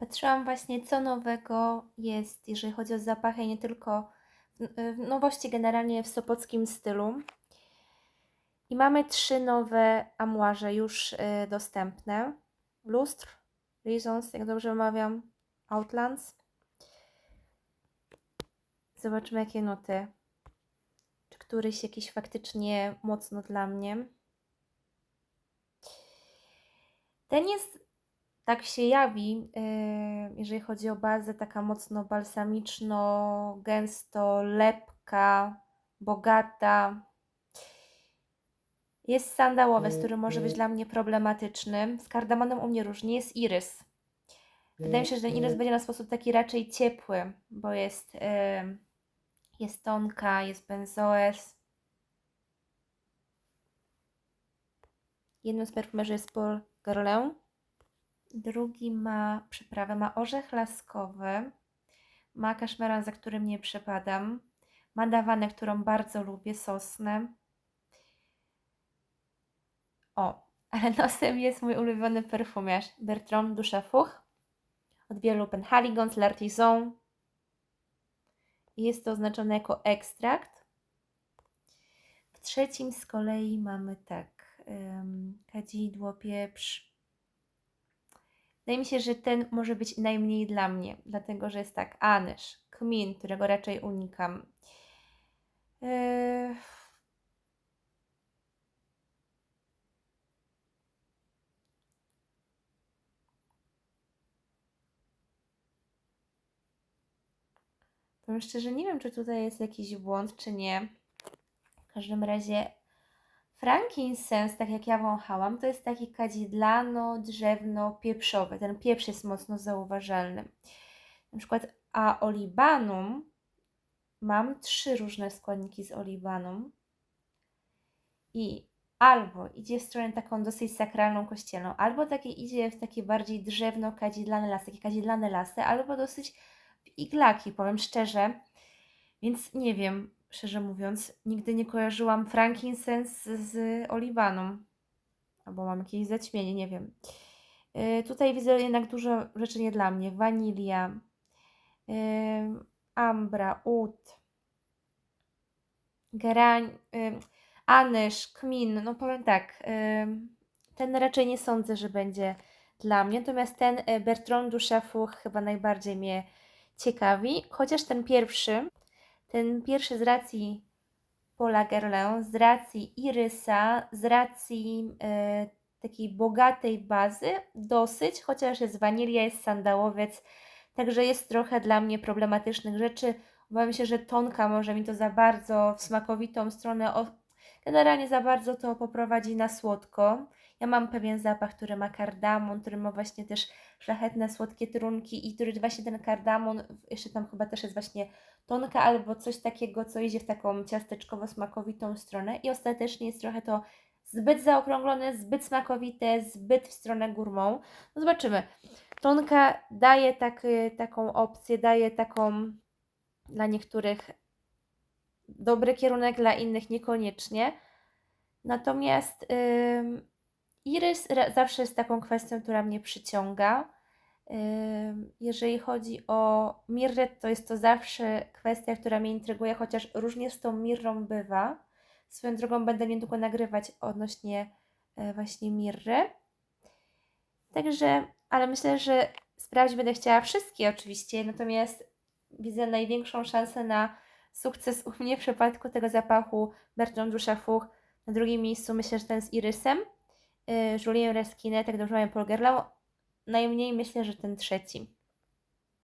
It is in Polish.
Patrzyłam właśnie, co nowego jest, jeżeli chodzi o zapachy, nie tylko nowości generalnie w sopockim stylu. I mamy trzy nowe amuarze już y, dostępne. Lustr, Reasons, jak dobrze wymawiam, Outlands. Zobaczymy, jakie nuty. Czy któryś jakiś faktycznie mocno dla mnie. Ten jest, tak się jawi, yy, jeżeli chodzi o bazę, taka mocno balsamiczno, gęsto, lepka, bogata. Jest sandałowy, z którym może być dla mnie problematyczny. Z kardamonem u mnie różnie. Jest irys. Wydaje mi się, że ten irys będzie na sposób taki raczej ciepły, bo jest, yy, jest tonka, jest benzoes. Jednym z perfumerzy jest Paul Guerlain. Drugi ma przyprawę, ma orzech laskowy, ma kaszmeran, za którym nie przepadam, ma dawanę, którą bardzo lubię, sosnę. O, ale nosem jest mój ulubiony perfumiarz Bertrand Duchafuch od wielu Penhaligons, L'Artisan. Jest to oznaczone jako ekstrakt. W trzecim z kolei mamy tak, ym, kadzidło, pieprz. Wydaje mi się, że ten może być najmniej dla mnie, dlatego że jest tak, anyż, kmin, którego raczej unikam. Yy... Szczerze, nie wiem, czy tutaj jest jakiś błąd, czy nie. W każdym razie frankincense, tak jak ja wąchałam, to jest taki kadzidlano, drzewno, pieprzowy. Ten pieprz jest mocno zauważalny. Na przykład, a olibanum, mam trzy różne składniki z olibanum i albo idzie w stronę taką dosyć sakralną, kościelną, albo takie idzie w takie bardziej drzewno, kadzidlane lasy, takie kadzidlane lasy, albo dosyć w iglaki, powiem szczerze. Więc nie wiem, szczerze mówiąc, nigdy nie kojarzyłam frankincense z olibaną. Albo mam jakieś zaćmienie, nie wiem. Yy, tutaj widzę jednak dużo rzeczy nie dla mnie. Wanilia, yy, ambra, ud, gerań, yy, anyż, kmin. No powiem tak, yy, ten raczej nie sądzę, że będzie dla mnie. Natomiast ten y, Bertrand Duchafuch chyba najbardziej mnie ciekawi. Chociaż ten pierwszy, ten pierwszy z racji Paula Guerlain, z racji irysa, z racji e, takiej bogatej bazy, dosyć, chociaż jest wanilia, jest sandałowiec, także jest trochę dla mnie problematycznych rzeczy. Obawiam się, że tonka może mi to za bardzo w smakowitą stronę, generalnie za bardzo to poprowadzi na słodko. Ja mam pewien zapach, który ma kardamon, który ma właśnie też szlachetne, słodkie trunki i który właśnie ten kardamon, jeszcze tam chyba też jest właśnie tonka albo coś takiego, co idzie w taką ciasteczkowo-smakowitą stronę i ostatecznie jest trochę to zbyt zaokrąglone, zbyt smakowite, zbyt w stronę górmą. No zobaczymy. Tonka daje tak, taką opcję, daje taką dla niektórych dobry kierunek, dla innych niekoniecznie. Natomiast yy, Irys zawsze jest taką kwestią, która mnie przyciąga. Jeżeli chodzi o mirrę, to jest to zawsze kwestia, która mnie intryguje, chociaż różnie z tą mirrą bywa. Swoją drogą będę niedługo nagrywać odnośnie e, właśnie mirry. Także, ale myślę, że sprawdzić będę chciała wszystkie oczywiście, natomiast widzę największą szansę na sukces u mnie w przypadku tego zapachu Bertrand Duchafuch. Na drugim miejscu myślę, że ten z Irysem. Julien Reskinet, tak dobrze mają Paul. Najmniej myślę, że ten trzeci.